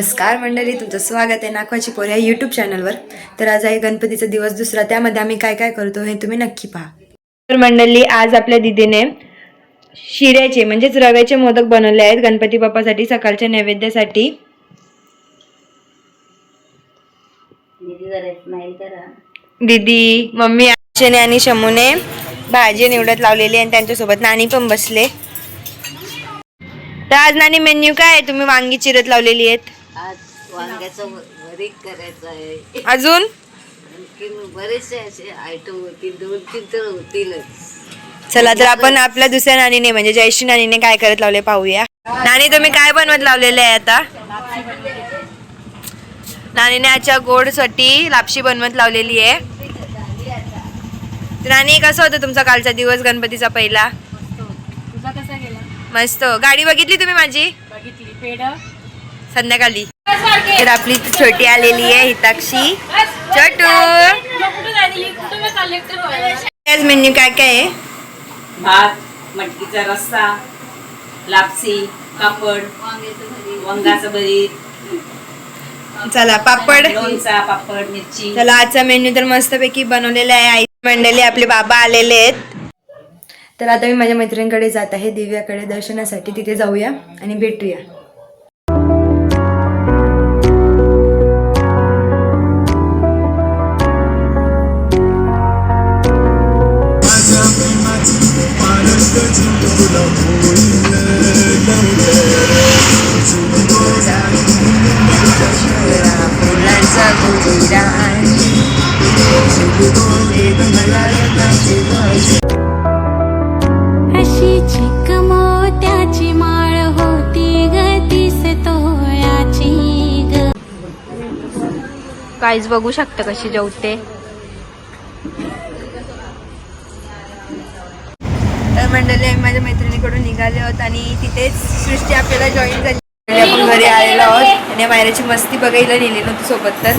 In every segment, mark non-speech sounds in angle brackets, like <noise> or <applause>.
नमस्कार मंडळी तुमचं स्वागत आहे नाखवाची पोर या यूट्यूब चॅनलवर तर आज आहे गणपतीचा दिवस दुसरा त्यामध्ये आम्ही काय काय करतो हे तुम्ही नक्की पहा. तर मंडळी आज आपल्या दिदीने शिऱ्याचे म्हणजेच रव्याचे मोदक बनवले आहेत गणपती बाप्पासाठी सकाळच्या नैवेद्यासाठी. दीदी जरा स्माईल करा. दीदी मम्मी आशेने आणि शमूने भाजी निवडत लावलेली आणि त्यांच्यासोबत नानी पण बसले. तर आज नानी मेन्यू काय आहे? तुम्ही वांगी चिरत लावलेली आहेत. आज वांग्याचं भरीत करायचं आहे. अजून? आणखीन बरेचसे असे आयटम होतील दोन तीन तर होतीलच. चला तर आपण आपल्या दुसऱ्या नानीने म्हणजे जयश्री नानीने काय करत लावले पाहूया. नानी तुम्ही काय बनवत लावलेले आहे आता? नानीने आजच्या गोडसाठी लापशी बनवत लावलेली आहे. तर नानी कसा होता तुमचा कालचा दिवस गणपतीचा पहिला? तुझा कसा गेला? मस्त. गाडी बघितली तुम्ही माझी? बघितली. पेड संध्याकाळी. तर आपली छोटी आलेली आहे हिताक्षी. छोटू. मेन्यू काय काय आहे? भात मटकीचा रस्सा लापसी पापड वंगाचं भरीत. चला पापड. लोणचा पापड मिरची. चला आजचा मेन्यू तर मस्तपैकी बनवलेला आहे. आई मंडळी आपले बाबा आलेले आहेत. तर आता मी माझ्या मैत्रिणीकडे जात आहे. दिव्याकडे दर्शनासाठी तिथे जाऊया आणि भेटूया. माळ होती गतीस तोळ्याची ग. काहीच बघू शकता कशी जेवते. तर मंडळी आम्ही माझ्या मैत्रिणीकडून निघाले आहोत आणि तिथेच सृष्टी आपल्याला जॉईन झाली. आणि आपण घरी आलेलो आहोत. आणि मायराची मस्ती बघायला नेली नव्हती सोबत तर.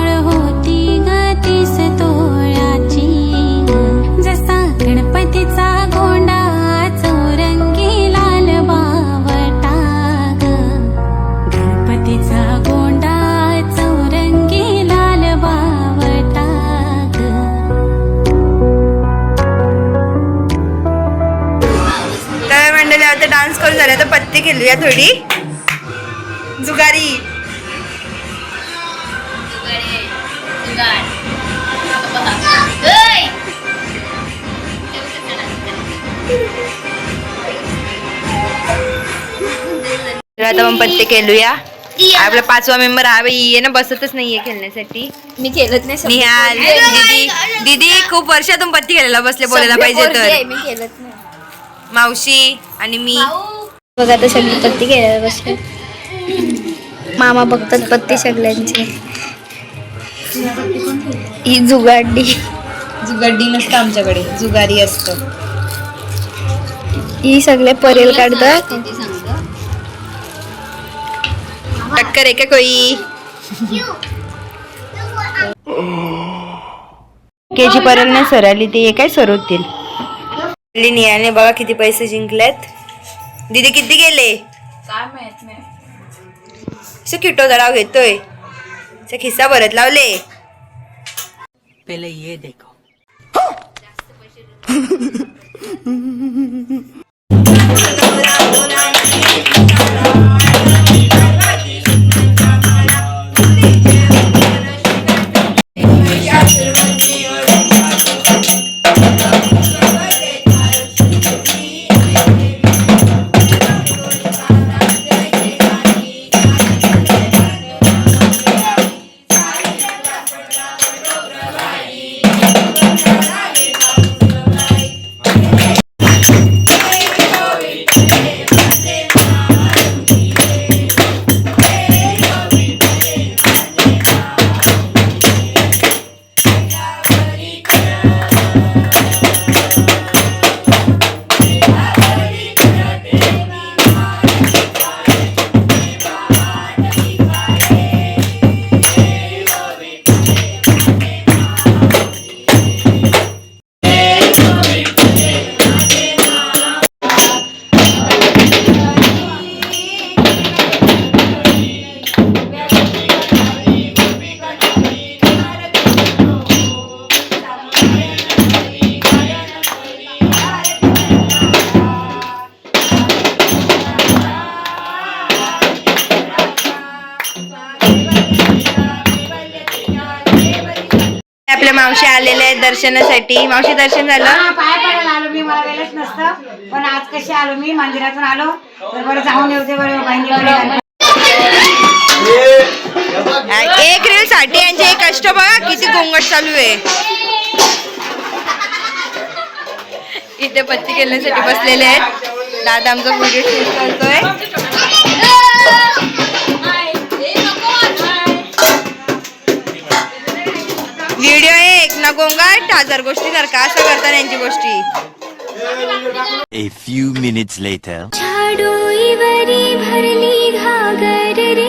मंडळी आता डान्स करून झाले तर पत्ती खेळूया थोडी. जुगारी. आता मग पत्ते खेळूया. आपला पाचवा मेंबर हा बाई ये ना बसतच नाहीये खेळण्यासाठी. मी केलंच नाही दीदी दीदी खूप वर्षातून पत्ती खेळायला बसले बोलायला पाहिजे तर. मी केलंच नाही. मावशी आणि मी. बघा आता सगळी पत्ती घ्यायला बसले. मामा बघतात पत्ती सगळ्यांची. ही जुगाडी. जुगाडी नसतं आमच्याकडे जुगारी असतं. ही सगळे परेल काढतात. टक्कर आहे का कोई? केजी परेल नाही सर आली ते काय सर होतील लिनियाने बघा किती पैसे जिंकलेत. दीदी किती गेले? किटो दराव घेतोय. खिस्सा भरत लावले. पहिले ये देखो. <laughs> <laughs> दर्शनासाठी. मावशी दर्शन झालं? पाय पडायला आलो मी. मला वेळच नसतं. पण आज कशी आलो मी? मंदिरातून आलो. तर बरं जाऊन येऊ दे बरं एक रील साठी यांचे एक कष्ट बघा किती गोंगट चालू आहे. इथे पत्ती खेळण्यासाठी बसलेले आहेत. दादा आमचा व्हिडिओ शूट करतोय. ना गोंगाट हजार गोष्टी सारखा असं करतात यांची गोष्टी. A few minutes later. झाडोईवरी भरली घागर रे.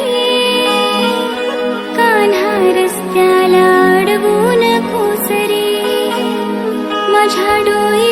कान्हा रस्त्याला अडवून कोसरे. माझ्या डोईवरी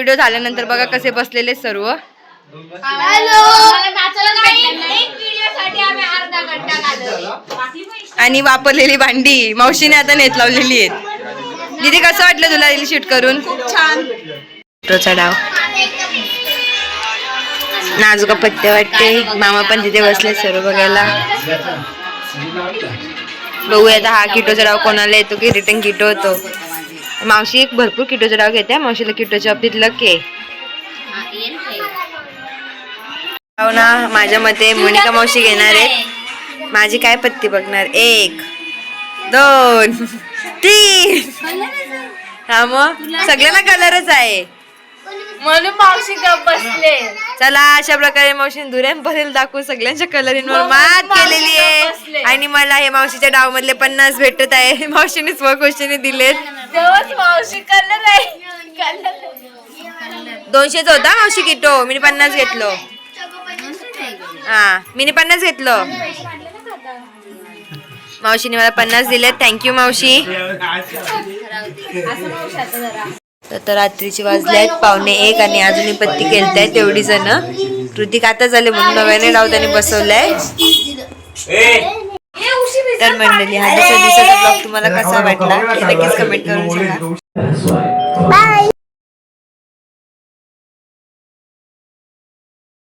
व्हिडिओ झाल्यानंतर बघा कसे बसलेले सर्व. आणि वापरलेली भांडी. मावशीने आता नेत लावलेली आहेत. दीदी कसं वाटलं तुला रील शूट करून? छान. नाजुका पत्ते वाटते. मामा पण तिथे बसले सर्व बघायला. बघूया आता हा किटो चढाव कोणाला येतो की रिटर्न किटो होतो. मावशी एक भरपूर किटो चढाव घेते मावशीला किटोच्या बाबतीत लक आहे. हो ना माझ्या मते मोनिका मावशी घेणार आहेत. माझी काय पत्ती बघणार? एक दोन <laughs> तीन. हा मग? सगळ्यांना कलरच आहे. म्हणून मावशी बसले. चला अशा प्रकारे मावशीने दुऱ्यांपर्यंत दाखवून सगळ्यांच्या कलरींवर मात केलेली आहे. आणि मला हे मावशीच्या डाव मधले पन्नास भेटत आहे. <laughs> मावशीने स्वखुशीने दिलेत. तेव्हाच मावशी कलर आहे. कलर दोनशेच होता मावशी किटो? मी पन्नास घेतलो. हा मी पन्नास घेतलो. मावशीने मला पन्नास दिले थँक्यू मावशी. तर आता रात्रीची वाजले आहेत पावणे एक आणि अजूनही पत्ती केलत आहे तेवढी जण कृतिक आता झाले म्हणून नव्याने डाव त्यांनी बसवलाय तर मंडळी हा दुसऱ्या दिवसाचा ब्लॉग तुम्हाला कसा वाटला? हे नक्कीच कमेंट करून सांगा. बाय